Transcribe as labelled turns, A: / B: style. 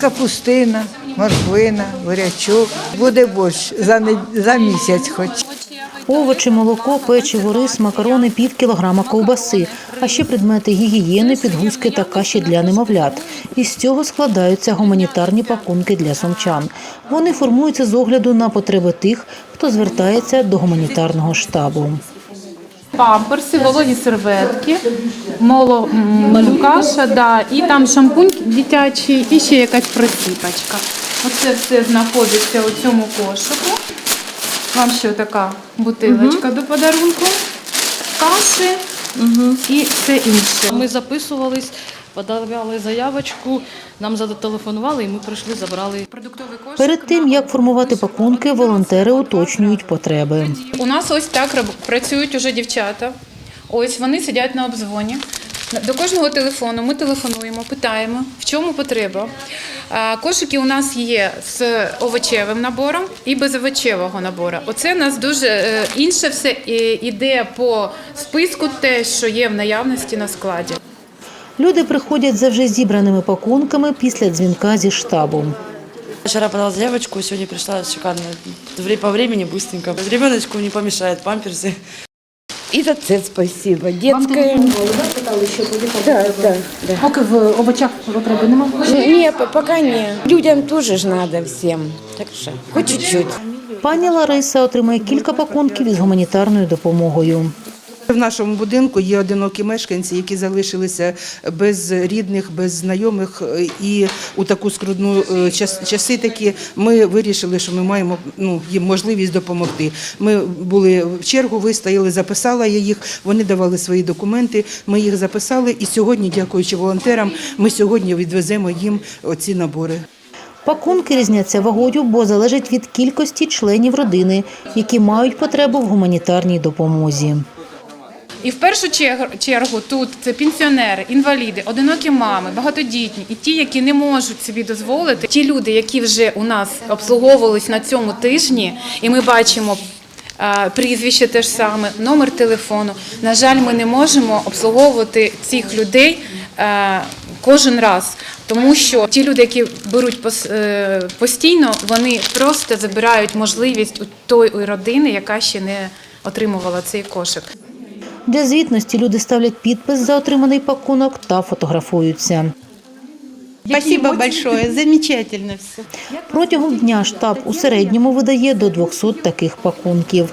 A: Капустина, морквина, бурячок. Буде борщ за, не- за місяць хоч.
B: Овочі, молоко, печиво, рис, макарони, пів кілограма ковбаси, а ще предмети гігієни, підгузки та каші для немовлят. Із цього складаються гуманітарні пакунки для сумчан. Вони формуються з огляду на потреби тих, хто звертається до гуманітарного штабу.
C: Памперси, вологі серветки, моло, м, каша, да, і там шампунь дитячий, і ще якась просіпочка. Оце все знаходиться у цьому кошику. Вам ще така бутилочка до подарунку, каші і все інше.
D: Ми записувались, подавали заявочку, нам зателефонували і ми прийшли, забрали.
B: Перед тим як формувати пакунки, волонтери уточнюють потреби.
C: У нас ось так працюють уже дівчата. Ось вони сидять на обдзвоні. До кожного телефону ми телефонуємо, питаємо, в чому потреба. Кошики у нас є з овочевим набором і без овочевого набору. Оце у нас дуже е, інше все е, іде по списку, те, що є в наявності на складі.
B: Люди приходять за вже зібраними пакунками після дзвінка зі штабу.
D: Вчора подала заявочку, сьогодні прийшла шикарно. По времени быстренько. Ребеночку не помешает памперсы.
E: И за це спасибо. Детская. Да, да, да.
B: Поки в овочах потреби немає.
E: Не, по- пока не. Людям тоже ж надо всем. Так что, хоть чуть-чуть.
B: Пані Лариса отримає кілька пакунків із гуманітарною допомогою.
F: В нашому будинку є одинокі мешканці, які залишилися без рідних, без знайомих, і у таку скрутну е, час- часи такі ми вирішили, що ми маємо ну, їм можливість допомогти. Ми були в чергу, вистояли, записала я їх. Вони давали свої документи. Ми їх записали, і сьогодні, дякуючи волонтерам, ми сьогодні відвеземо їм оці набори.
B: Пакунки різняться вагою, бо залежать від кількості членів родини, які мають потребу в гуманітарній допомозі.
C: І в першу чергу, тут це пенсіонери, інваліди, одинокі мами, багатодітні і ті, які не можуть собі дозволити. Ті люди, які вже у нас обслуговувались на цьому тижні, і ми бачимо. Прізвище те ж саме, номер телефону. На жаль, ми не можемо обслуговувати цих людей кожен раз, тому що ті люди, які беруть е, постійно, вони просто забирають можливість у тої родини, яка ще не отримувала цей кошик.
B: Для звітності люди ставлять підпис за отриманий пакунок та фотографуються.
G: Спасибо большое, замечательно все.
B: Протягом дня штаб у середньому видає до 200 таких пакунків.